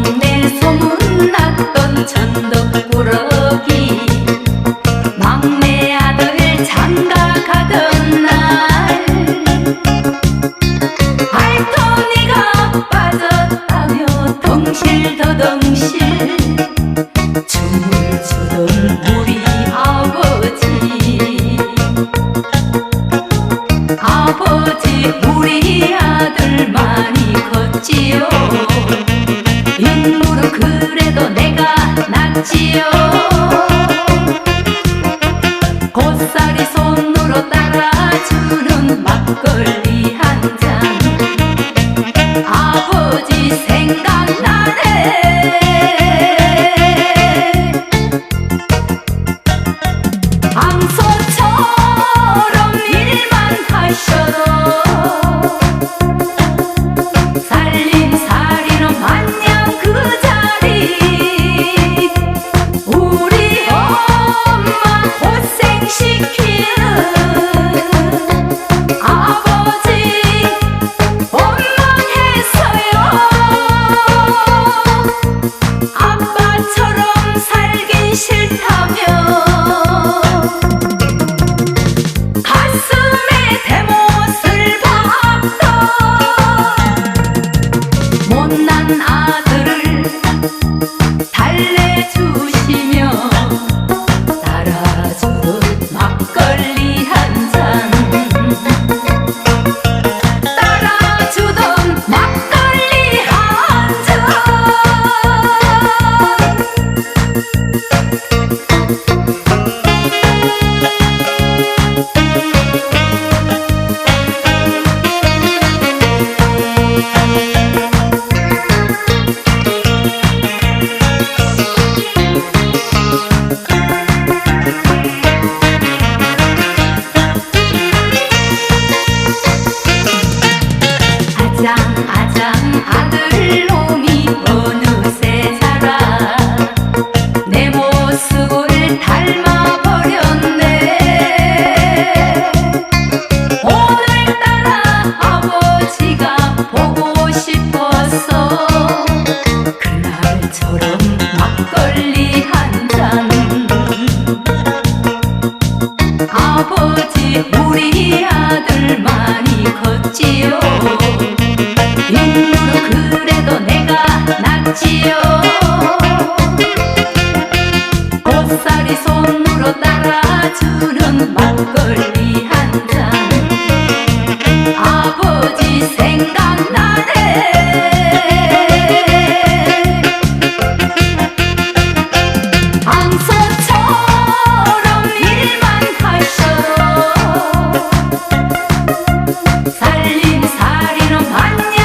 con 酒。Música 싶었어 그날처럼 막걸리 한 잔. 아버지 우리 아들 많이 컸지요. 인물 그래도 내가 낫지요. Марину Манне.